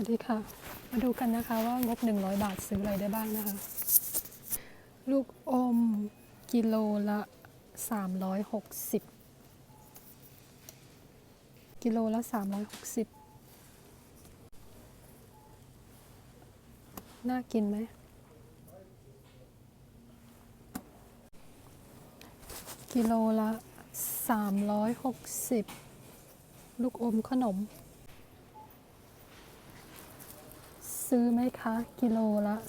วัสดีค่ะ มาดูกันนะคะว่างบ 100 บาทซื้ออะไรได้บ้างนะคะ ลูกอมกิโลละ 360 กิโลละ 360 น่ากินไหม กิโลละ 360 ลูกอมขนม ซื้อไหมคะ กิโลละ 360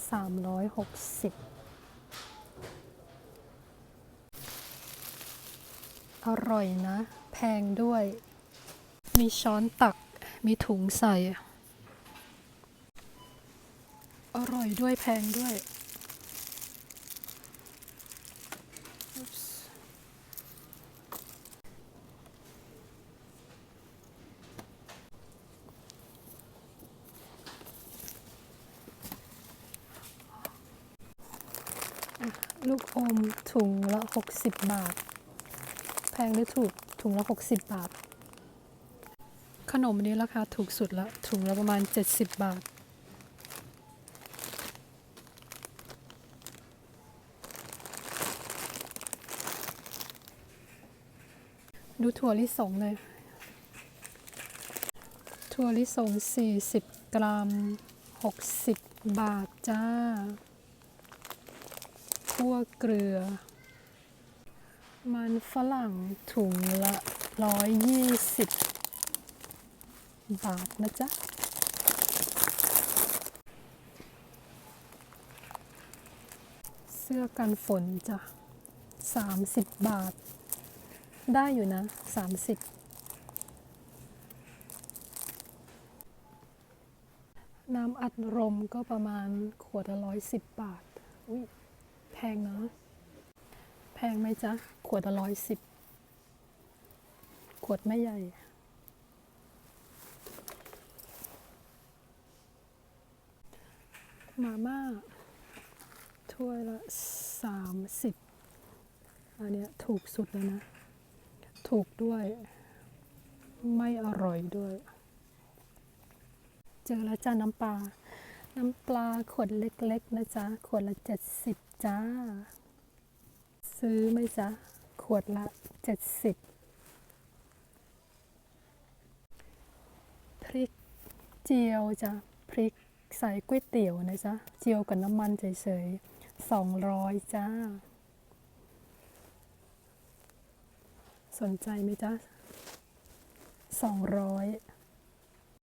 อร่อยนะ แพงด้วย มีช้อนตัก มีถุงใส่ อร่อยด้วยแพงด้วย Oops ลูกอมถุงละ 60 บาท แพงหรือถูกถุงละ 60 บาท ขนมนี้ราคาถูกสุดละ ถุงละประมาณ 70 บาท ดูถั่วลิสงเลย ถั่วลิสง 40 กรัม 60 บาทจ้า คั่วเกลือ มันฝรั่งถุงละ 120 บาทนะจ๊ะเสื้อกันฝนจ้ะ 30 บาท ได้อยู่นะ 30น้ำอัดลมก็ประมาณขวดละร้อยสิบบาท อุ้ย แพงเนาะ แพงไหมจ๊ะ ขวดละร้อยสิบ ขวดไม่ใหญ่ มาม่า ถ้วยละสามสิบ อันเนี้ยถูกสุดแล้วนะ ถูกด้วย ไม่อร่อยด้วย เจอแล้วจ้าน้ำปลา น้ำปลาขวดเล็กๆนะจ๊ะ ขวดละเจ็ดสิบจ้า ซื้อไหมจ๊ะ ขวดละเจ็ดสิบพริกเจียวจ้ะ พริกใส่ก๋วยเตี๋ยวนะจ๊ะ เจียวกับน้ำมันเฉยๆสองร้อยจ้า สนใจไหมจ๊ะสองร้อย